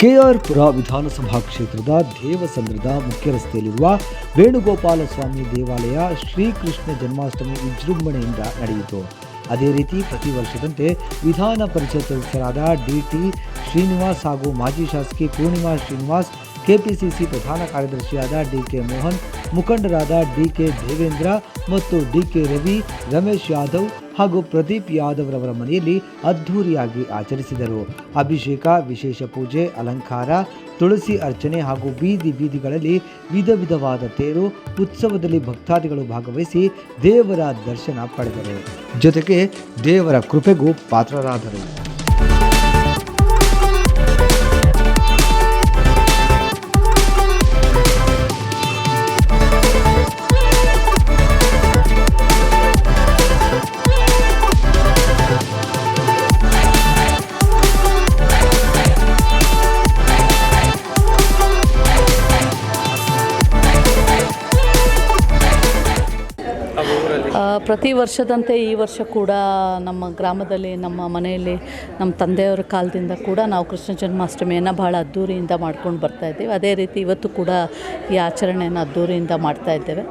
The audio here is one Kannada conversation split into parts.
ಕೆಆರ್ಪುರ ವಿಧಾನಸಭಾ ಕ್ಷೇತ್ರದ ದೇವಸಂದ್ರದ ಮುಖ್ಯ ರಸ್ತೆಯಲ್ಲಿರುವ ವೇಣುಗೋಪಾಲ ಸ್ವಾಮಿ ದೇವಾಲಯ ಶ್ರೀಕೃಷ್ಣ ಜನ್ಮಾಷ್ಟಮಿ ವಿಜೃಂಭಣೆಯಿಂದ ನಡೆಯಿತು. ಅದೇ ರೀತಿ ಪ್ರತಿ ವರ್ಷದಂತೆ ವಿಧಾನ ಪರಿಷತ್ ಸದಸ್ಯರಾದ ಡಿಟಿ ಶ್ರೀನಿವಾಸ್ ಹಾಗೂ ಮಾಜಿ ಶಾಸಕಿ ಪೂರ್ಣಿಮಾ ಶ್ರೀನಿವಾಸ್ ಕೆಪಿಸಿಸಿ ಪ್ರಧಾನ ಕಾರ್ಯದರ್ಶಿಯಾದ ಡಿಕೆ ಮೋಹನ್, ಮುಖಂಡರಾದ ಡಿಕೆ ದೇವೇಂದ್ರ ಮತ್ತು ಡಿಕೆ ರವಿ, ರಮೇಶ್ ಯಾದವ್ ಹಾಗೂ ಪ್ರದೀಪ್ ಯಾದವ್ ರವರ ಮನೆಯಲ್ಲಿ ಅದ್ಧೂರಿಯಾಗಿ ಆಚರಿಸಿದರು. ಅಭಿಷೇಕ, ವಿಶೇಷ ಪೂಜೆ, ಅಲಂಕಾರ, ತುಳಸಿ ಅರ್ಚನೆ ಹಾಗೂ ಬೀದಿ ಬೀದಿಗಳಲ್ಲಿ ವಿಧ ವಿಧವಾದ ತೇರು, ಉತ್ಸವದಲ್ಲಿ ಭಕ್ತಾದಿಗಳು ಭಾಗವಹಿಸಿ ದೇವರ ದರ್ಶನ ಪಡೆದರು. ಜೊತೆಗೆ ದೇವರ ಕೃಪೆಗೂ ಪಾತ್ರರಾದರು. ಪ್ರತಿ ವರ್ಷದಂತೆ ಈ ವರ್ಷ ಕೂಡ ನಮ್ಮ ಗ್ರಾಮದಲ್ಲಿ, ನಮ್ಮ ಮನೆಯಲ್ಲಿ, ನಮ್ಮ ತಂದೆಯವರ ಕಾಲದಿಂದ ಕೂಡ ನಾವು ಕೃಷ್ಣ ಜನ್ಮಾಷ್ಟಮಿಯನ್ನು ಭಾಳ ಅದ್ದೂರಿಯಿಂದ ಮಾಡ್ಕೊಂಡು ಬರ್ತಾ ಇದ್ದೀವಿ. ಅದೇ ರೀತಿ ಇವತ್ತು ಕೂಡ ಈ ಆಚರಣೆಯನ್ನು ಅದ್ಧೂರಿಯಿಂದ ಮಾಡ್ತಾ ಇದ್ದೇವೆ.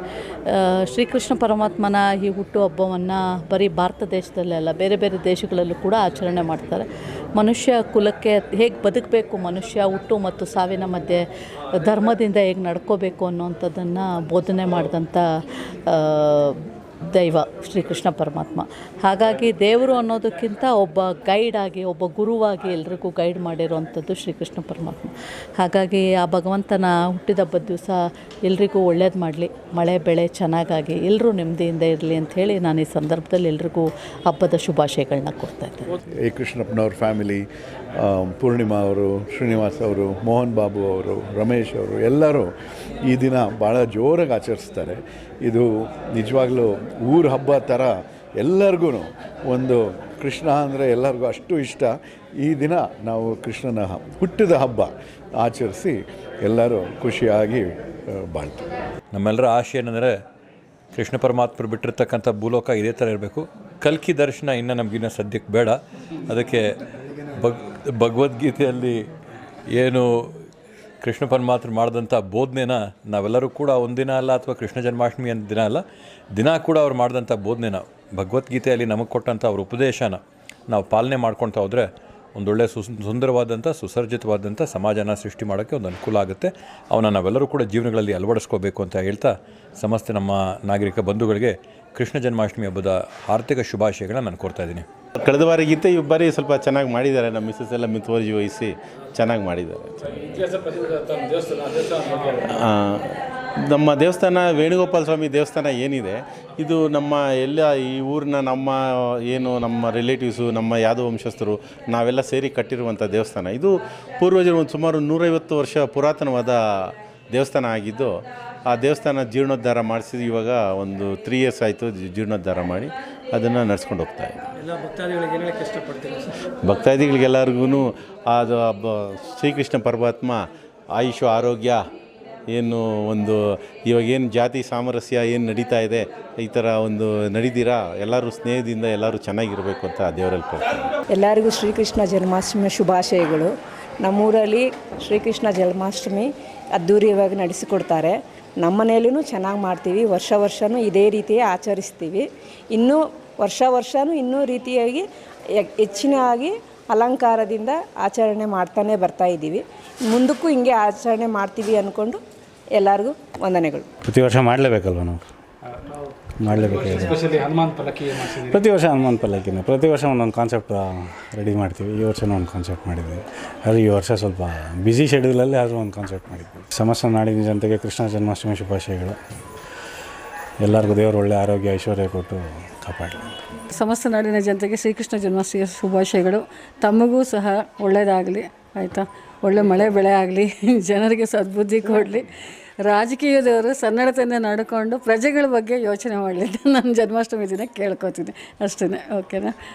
ಶ್ರೀಕೃಷ್ಣ ಪರಮಾತ್ಮನ ಈ ಹುಟ್ಟುಹಬ್ಬವನ್ನು ಬರೀ ಭಾರತ ದೇಶದಲ್ಲೇ ಅಲ್ಲ, ಬೇರೆ ಬೇರೆ ದೇಶಗಳಲ್ಲೂ ಕೂಡ ಆಚರಣೆ ಮಾಡ್ತಾರೆ. ಮನುಷ್ಯ ಕುಲಕ್ಕೆ ಹೇಗೆ ಬದುಕಬೇಕು, ಮನುಷ್ಯ ಹುಟ್ಟು ಮತ್ತು ಸಾವಿನ ಮಧ್ಯೆ ಧರ್ಮದಿಂದ ಹೇಗೆ ನಡ್ಕೋಬೇಕು ಅನ್ನೋವಂಥದ್ದನ್ನು ಬೋಧನೆ ಮಾಡಿದಂಥ ದೈವ ಶ್ರೀಕೃಷ್ಣ ಪರಮಾತ್ಮ. ಹಾಗಾಗಿ ದೇವರು ಅನ್ನೋದಕ್ಕಿಂತ ಒಬ್ಬ ಗೈಡ್ ಆಗಿ, ಒಬ್ಬ ಗುರುವಾಗಿ ಎಲ್ರಿಗೂ ಗೈಡ್ ಮಾಡಿರುವಂಥದ್ದು ಶ್ರೀಕೃಷ್ಣ ಪರಮಾತ್ಮ. ಹಾಗಾಗಿ ಆ ಭಗವಂತನ ಹುಟ್ಟಿದಬ್ಬದ ದಿವಸ ಎಲ್ರಿಗೂ ಒಳ್ಳೇದು ಮಾಡಲಿ, ಮಳೆ, ಬೆಳೆ ಚೆನ್ನಾಗಾಗಿ ಎಲ್ಲರೂ ನೆಮ್ಮದಿಯಿಂದ ಇರಲಿ ಅಂತ ಹೇಳಿ ನಾನು ಈ ಸಂದರ್ಭದಲ್ಲಿ ಎಲ್ರಿಗೂ ಹಬ್ಬದ ಶುಭಾಶಯಗಳನ್ನ ಕೊಡ್ತಾ ಇದ್ದೇನೆ. ಎ ಕೃಷ್ಣಪ್ಪನವ್ರ ಫ್ಯಾಮಿಲಿ ಪೂರ್ಣಿಮಾ ಅವರು, ಶ್ರೀನಿವಾಸ್ ಅವರು, ಮೋಹನ್ ಬಾಬು ಅವರು, ರಮೇಶ್ ಅವರು ಎಲ್ಲರೂ ಈ ದಿನ ಭಾಳ ಜೋರಾಗಿ ಆಚರಿಸ್ತಾರೆ. ಇದು ನಿಜವಾಗ್ಲೂ ಊರ ಹಬ್ಬ ಥರ ಎಲ್ಲರಿಗೂ ಒಂದು ಕೃಷ್ಣ ಅಂದರೆ ಎಲ್ಲರಿಗೂ ಅಷ್ಟು ಇಷ್ಟ. ಈ ದಿನ ನಾವು ಕೃಷ್ಣನ ಹುಟ್ಟಿದ ಹಬ್ಬ ಆಚರಿಸಿ ಎಲ್ಲರೂ ಖುಷಿಯಾಗಿ ಬಾಳ್ತೀವಿ. ನಮ್ಮೆಲ್ಲರ ಆಶೆ ಏನಂದರೆ ಕೃಷ್ಣ ಪರಮಾತ್ಮರು ಬಿಟ್ಟಿರ್ತಕ್ಕಂಥ ಭೂಲೋಕ ಇದೇ ಥರ ಇರಬೇಕು. ಕಲ್ಕಿ ದರ್ಶನ ಇನ್ನು ನಮಗಿನ್ನ ಸದ್ಯಕ್ಕೆ ಬೇಡ. ಅದಕ್ಕೆ ಭಗ್, ಭಗವದ್ಗೀತೆಯಲ್ಲಿ ಏನು ಕೃಷ್ಣ ಪರಮಾತ್ಮ ಮಾಡಿದಂಥ ಬೋಧನೆನ ನಾವೆಲ್ಲರೂ ಕೂಡ ಒಂದಿನ ಅಲ್ಲ ಅಥವಾ ಕೃಷ್ಣ ಜನ್ಮಾಷ್ಟಮಿ ಅಂತ ದಿನ ಅಲ್ಲ, ದಿನ ಕೂಡ ಅವ್ರು ಮಾಡಿದಂಥ ಬೋಧನೆನ, ಭಗವದ್ಗೀತೆಯಲ್ಲಿ ನಮಗೆ ಕೊಟ್ಟಂಥ ಅವ್ರ ಉಪದೇಶನ ನಾವು ಪಾಲನೆ ಮಾಡ್ಕೊಳ್ತಾ ಹೋದರೆ ಒಂದೊಳ್ಳೆ ಸು ಸುಂದರವಾದಂಥ, ಸುಸರ್ಜಿತವಾದಂಥ ಸಮಾಜನ ಸೃಷ್ಟಿ ಮಾಡೋಕ್ಕೆ ಒಂದು ಅನುಕೂಲ ಆಗುತ್ತೆ. ಅವನ್ನ ನಾವೆಲ್ಲರೂ ಕೂಡ ಜೀವನಗಳಲ್ಲಿ ಅಳವಡಿಸ್ಕೋಬೇಕು ಅಂತ ಹೇಳ್ತಾ ಸಮಸ್ತ ನಮ್ಮ ನಾಗರಿಕ ಬಂಧುಗಳಿಗೆ ಕೃಷ್ಣ ಜನ್ಮಾಷ್ಟಮಿ ಹಬ್ಬದ ಆರ್ಥಿಕ ಶುಭಾಶಯಗಳನ್ನ ನಾನು ಕೋರ್ತಾ ಇದ್ದೀನಿ. ಕಳೆದ ಬಾರಿಗಿಂತ ಈ ಬಾರಿ ಸ್ವಲ್ಪ ಚೆನ್ನಾಗಿ ಮಾಡಿದ್ದಾರೆ. ನಮ್ಮ ಮಿಸ್ಸಸ್ ಎಲ್ಲ ಮಿತುವರ್ಜಿ ವಹಿಸಿ ಚೆನ್ನಾಗಿ ಮಾಡಿದ್ದಾರೆ. ನಮ್ಮ ದೇವಸ್ಥಾನ ವೇಣುಗೋಪಾಲ ಸ್ವಾಮಿ ದೇವಸ್ಥಾನ ಏನಿದೆ, ಇದು ನಮ್ಮ ಎಲ್ಲ ಈ ಊರಿನ ನಮ್ಮ, ಏನು ನಮ್ಮ ರಿಲೇಟಿವ್ಸು ನಮ್ಮ ಯಾದವ ವಂಶಸ್ಥರು, ನಾವೆಲ್ಲ ಸೇರಿ ಕಟ್ಟಿರುವಂಥ ದೇವಸ್ಥಾನ. ಇದು ಪೂರ್ವಜರು ಒಂದು ಸುಮಾರು ನೂರೈವತ್ತು ವರ್ಷ ಪುರಾತನವಾದ ದೇವಸ್ಥಾನ ಆಗಿದ್ದು ಆ ದೇವಸ್ಥಾನ ಜೀರ್ಣೋದ್ಧಾರ ಮಾಡಿಸಿದ ಇವಾಗ ಒಂದು ತ್ರೀ ಇಯರ್ಸ್ ಆಯಿತು ಜೀರ್ಣೋದ್ಧಾರ ಮಾಡಿ ಅದನ್ನು ನಡ್ಸ್ಕೊಂಡು ಹೋಗ್ತಾ ಇದ್ದೀವಿ ಭಕ್ತಾದಿಗಳಿಗೆಲ್ಲರಿಗೂ ಅದು ಹಬ್ಬ ಶ್ರೀಕೃಷ್ಣ ಪರಮಾತ್ಮ ಆಯುಷ ಆರೋಗ್ಯ ಏನು ಒಂದು ಇವಾಗ ಏನು ಜಾತಿ ಸಾಮರಸ್ಯ ಏನು ನಡೀತಾ ಇದೆ ಈ ಥರ ಒಂದು ನಡೀದಿರಾ? ಎಲ್ಲರೂ ಸ್ನೇಹದಿಂದ ಎಲ್ಲರೂ ಚೆನ್ನಾಗಿರಬೇಕು ಅಂತ ದೇವರಲ್ಲಿ ಕೊಡ್ತೀನಿ ಎಲ್ಲರಿಗೂ ಶ್ರೀಕೃಷ್ಣ ಜನ್ಮಾಷ್ಟಮಿ ಶುಭಾಶಯಗಳು. ನಮ್ಮೂರಲ್ಲಿ ಶ್ರೀಕೃಷ್ಣ ಜನ್ಮಾಷ್ಟಮಿ ಅದ್ಧೂರಿಯವಾಗಿ ನಡೆಸಿಕೊಡ್ತಾರೆ. ನಮ್ಮ ಮನೆಯಲ್ಲೂ ಚೆನ್ನಾಗಿ ಮಾಡ್ತೀವಿ. ವರ್ಷ ವರ್ಷವೂ ಇದೇ ರೀತಿಯೇ ಆಚರಿಸ್ತೀವಿ. ಇನ್ನೂ ವರ್ಷ ವರ್ಷವೂ ಇನ್ನೂ ರೀತಿಯಾಗಿ ಹೆಚ್ಚಿನಾಗಿ ಅಲಂಕಾರದಿಂದ ಆಚರಣೆ ಮಾಡ್ತಾನೆ ಬರ್ತಾ ಇದ್ದೀವಿ. ಮುಂದಕ್ಕೂ ಹಿಂಗೆ ಆಚರಣೆ ಮಾಡ್ತೀವಿ ಅಂದ್ಕೊಂಡು ಎಲ್ಲರಿಗೂ ವಂದನೆಗಳು. ಪ್ರತಿ ವರ್ಷ ಮಾಡಲೇಬೇಕಲ್ವ ನಾವು? ಮಾಡಲೇಬೇಕಾಗಿದೆ ಸ್ಪೆಷಲಿ ಹನುಮಾನ್ ಪಲ್ಲಕ್ಕಿ ಮಾಡಿಸಿದ್ದೀವಿ ಪ್ರತಿ ವರ್ಷ ಹನುಮಾನ್ ಪಲ್ಲಕ್ಕಿನ ಪ್ರತಿ ವರ್ಷ ಒಂದೊಂದು ಕಾನ್ಸೆಪ್ಟ್ ರೆಡಿ ಮಾಡ್ತೀವಿ. ಈ ವರ್ಷನೂ ಒಂದು ಕಾನ್ಸೆಪ್ಟ್ ಮಾಡಿದ್ವಿ ಆದರೆ ಈ ವರ್ಷ ಸ್ವಲ್ಪ ಬ್ಯುಸಿ ಶೆಡ್ಯೂಲಲ್ಲಿ ಆದರೂ ಒಂದು ಕಾನ್ಸೆಪ್ಟ್ ಮಾಡಿದ್ವಿ ಸಮಸ್ತ ನಾಡಿನ ಜನತೆಗೆ ಕೃಷ್ಣ ಜನ್ಮಾಷ್ಟಮಿ ಶುಭಾಶಯಗಳು. ಎಲ್ಲರಿಗೂ ದೇವರು ಒಳ್ಳೆ ಆರೋಗ್ಯ ಐಶ್ವರ್ಯ ಕೊಟ್ಟು ಕಾಪಾಡಲಿ. ಸಮಸ್ತ ನಾಡಿನ ಜನತೆಗೆ ಶ್ರೀಕೃಷ್ಣ ಜನ್ಮಾಷ್ಟಮಿಯ ಶುಭಾಶಯಗಳು. ತಮಗೂ ಸಹ ಒಳ್ಳೆಯದಾಗಲಿ ಆಯಿತಾ? ಒಳ್ಳೆ ಮಳೆ ಬೆಳೆ ಆಗಲಿ, ಜನರಿಗೆ ಸದ್ಬುದ್ಧಿ ಕೊಡಲಿ. ರಾಜಕೀಯದವರು ಸನ್ನಡತೆಯಿಂದ ನಡ್ಕೊಂಡು ಪ್ರಜೆಗಳ ಬಗ್ಗೆ ಯೋಚನೆ ಮಾಡಲಿ ನಾನು ಜನ್ಮಾಷ್ಟಮಿ ದಿನ ಕೇಳ್ಕೊತೀನಿ ಅಷ್ಟೇ ಓಕೆನಾ?